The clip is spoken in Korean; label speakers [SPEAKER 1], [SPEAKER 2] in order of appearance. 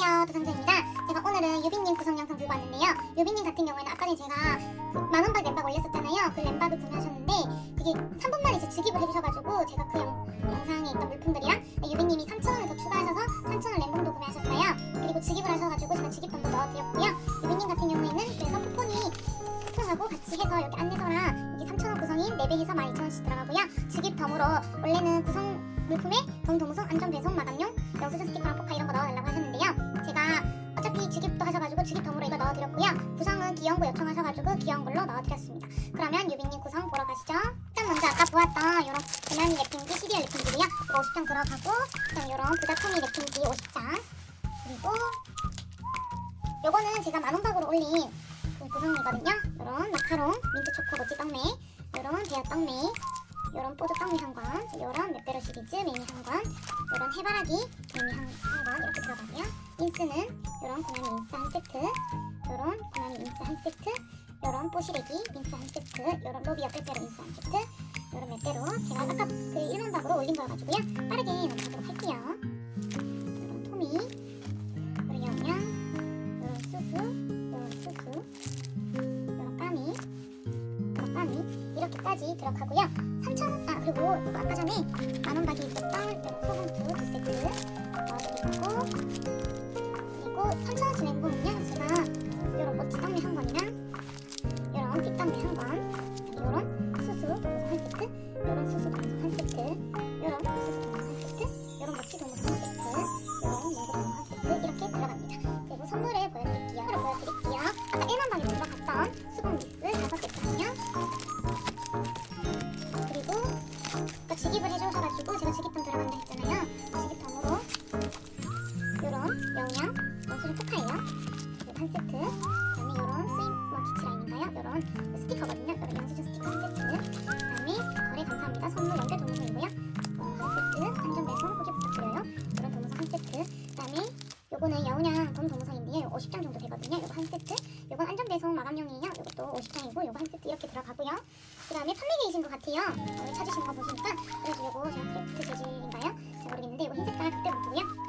[SPEAKER 1] 안녕하세요. 도상자입니다. 제가 오늘은 유빈님 구성 영상 들고 왔는데요. 유빈님 같은 경우에는 아까 제가 그 만원박 램박 올렸었잖아요. 그 램박을 구매하셨는데 그게 3분 만에 이제 즉입을 해주셔가지고 제가 그 영, 영상에 있던 물품들이랑 유빈님이 3천원을 더 추가하셔서 3천원 램봉도 구매하셨어요. 그리고 즉입을 하셔가지고 제가 즉입돈도 넣어드렸고요. 유빈님 같은 경우에는 그래서 쿠폰이 쿠폰하고 같이 해서 여기 안내서랑 여기 3천원 구성인 4배에서 12,000원씩 들어가고요. 즉입 덤으로 원래는 구성 물품에 덤 도무성 안전 배송 마감 덤으로 이거 넣어드렸고요. 구성은 거 요청하셔가지고 걸로 넣어드렸습니다. 그러면 유빈님 구성 보러 가시죠. 일단 먼저 아까 보았던 이런 고양이 랩핑지 시리얼 랩핑지고요. 이거 50장 들어가고 그다음 이런 부자토미 랩핑지 50장 그리고 요거는 제가 만원박으로 올린 그 구성이거든요. 이런 마카롱, 민트 초코 모찌 떡메, 이런 대야 떡메, 이런 뽀드 떡메 한 권, 이런 맷베로 시리즈 메미 한 권, 이런 해바라기 메미 한, 한권 고양이 인스 한 세트, 이런 고양이 인스 한 세트, 이런 뽀시래기 인스 한 세트, 이런 로비어 빼빼로 인스 한 세트, 이런 맷베로 제가 아까 그 1번 박으로 올린 거여가지고요. 빠르게 넘어가도록 할게요. 이런 토미, 이런 영양, 이런 수수, 이런 수수, 이런 까미, 이런 까미. 이렇게까지 들어가고요. 3,000원, 아 그리고 아까 전에 만원 박이 있었던 이런 소금두 3,000원치 맹금은요 제가 이런 모찌 떡메 한 권이랑 이런 뒷떡메 한 권, 이런 수수 한 세트, 이런 수수 한 세트. 그다음에 요런 스윗 뭐 키치 라인인가요? 요런 스티커거든요. 요런 영수증 스티커 한 세트. 그다음에 거래 감사합니다. 선물 연결 동영상이고요. 어, 한 세트. 안전 배송 후기 부탁드려요. 요런 동영상 한 세트. 그다음에 요거는 여운양 돔 동영상인데요. 요거 50장 정도 되거든요. 요거 한 세트. 요건 안전 배송 마감용이에요. 요것도 50장이고 요거 한 세트 이렇게 들어가고요. 그 다음에 판매계이신 것 같아요. 어, 찾으신 거 보시니까 그래서 요거 제가 크래프트 재질인가요? 잘 모르겠는데 이거 흰 색깔 각대 봉투고요.